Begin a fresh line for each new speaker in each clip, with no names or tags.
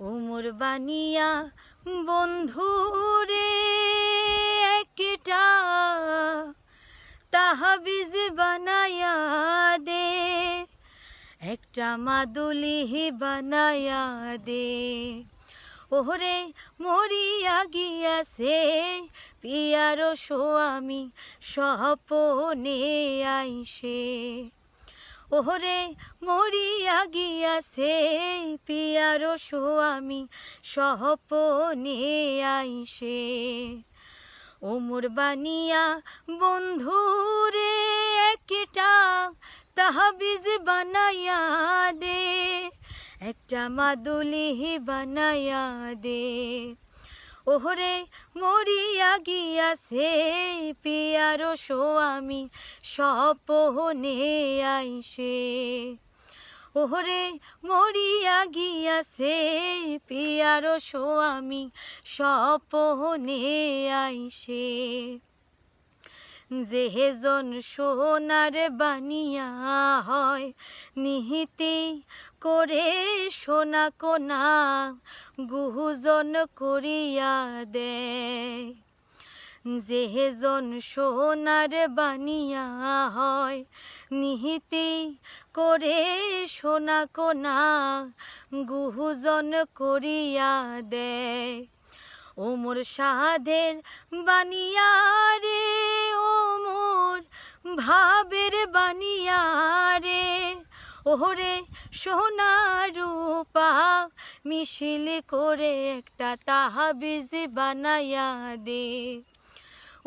বানিয়া, বন্ধুরে একটা তাহাবিজ বানায়া দে, একটা মাদুলি বানায়া দে। ওহরে মরিয়া গিয়াছে, পিয়ার স্বামী স্বপনে আইসে। ওহরে মরিয়া গিয়াছে পিয়ার স্বামী স্বপনে আইসে। ওমর বানিয়া বন্ধুরে একটা তাহাবিজ বানাইয়া দে, একটা মাদুলি বানাইয়া দে। ওহরে মরিয়া গিয়াছে পিয়ার স্বামী সপহনে আইসে। ওহরে মরিয়া গিয়াছে পিয়ার স্বামী সপহনে আইসে। যেজন সোনার বানিয়া হয়, নিহিতে করে সোনা কোনা গুহুজন করিয়া দেয়। যেহেজন সোনার বানিয়া হয়, নিহিতে করে সোনা কোনা গুহুজন করিয়া দেয়। ওমর সাধের বানিয়া রে ওমর ভাবের বানিয়া রে ওহরে সোনা মিশিল করে একটা তাহাবিজ বানাইয়া দে।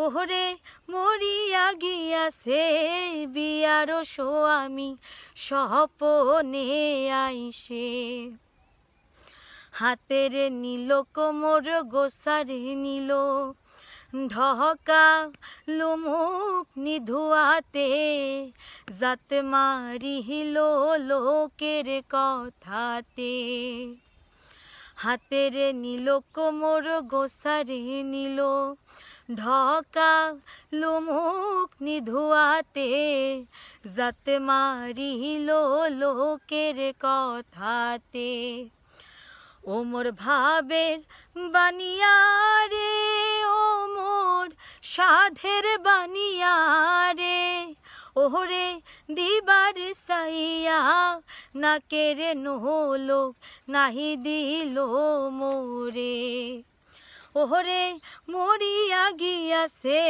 ওহরে মরিয়া গিয়াছে বিয়ার স্বামী স্বপনে আইসে। হাতের নীল কোমর গোসারে নীল ঢকা লুমুক নিধুয়াতে, জাত মারিহিল লোকের কথাতে। হাতের নীল কোমর গোসারে নীল ঢকা লুমুক নিধুয়াতে, জাত মারিহিল লোকের কথাতে। ওমর ভাবের বানিয়া রে ওমর সাধের বানিয়া রে ওহরে দিবার সাইয়া নাকের নোলোক নাহি দিল মোরে। ওহরে মরিয়া গিয়াছে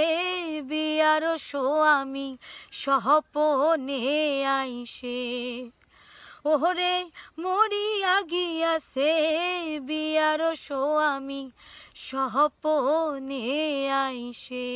বিয়ার স্বামী সহপনে আইসে। ওহরে মরিয়া গিয়াছে বিয়ার স্বামী সহপনে আইসে।